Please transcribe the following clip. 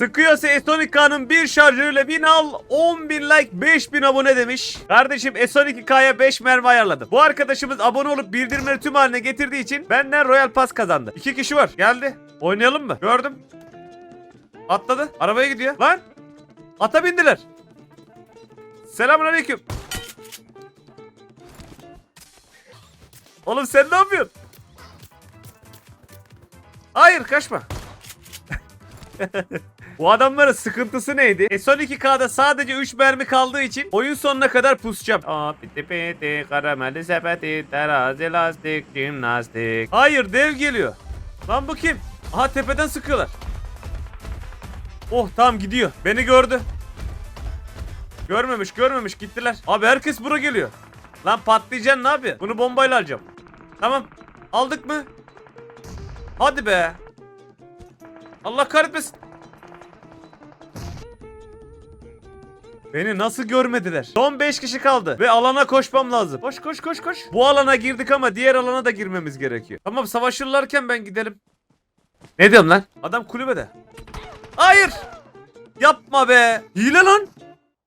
Sıkıyorsa S12K'nın bir şarjörüyle 1000 al 10.000 like 5000 abone demiş. Kardeşim S12K'ya 5 mermi ayarladım. Bu arkadaşımız abone olup bildirimleri tüm haline getirdiği için benden Royal Pass kazandı. İki kişi var. Geldi. Oynayalım mı? Gördüm. Atladı. Arabaya gidiyor. Lan. Ata bindiler. Selamünaleyküm. Oğlum sen ne yapıyorsun? Hayır kaçma. Bu adamların sıkıntısı neydi? E son 2K'da sadece 3 mermi kaldığı için oyun sonuna kadar pusacağım. Aa piti piti karamelli sepeti terazi lastik jimnastik. Hayır dev geliyor. Lan bu kim? Aha tepeden sıkıyorlar. Oh tamam gidiyor. Beni gördü. Görmemiş görmemiş gittiler. Abi herkes bura geliyor. Lan patlayacaksın ne yapıyorsun? Bunu bombayla alacağım. Tamam. Aldık mı? Hadi be. Allah kahretmesin. Beni nasıl görmediler? Son 5 kişi kaldı ve alana koşmam lazım. Koş koş koş koş. Bu alana girdik ama diğer alana da girmemiz gerekiyor. Tamam savaşırlarken ben gidelim. Ne diyorum lan? Adam kulübede. Hayır. Yapma be. Hile lan.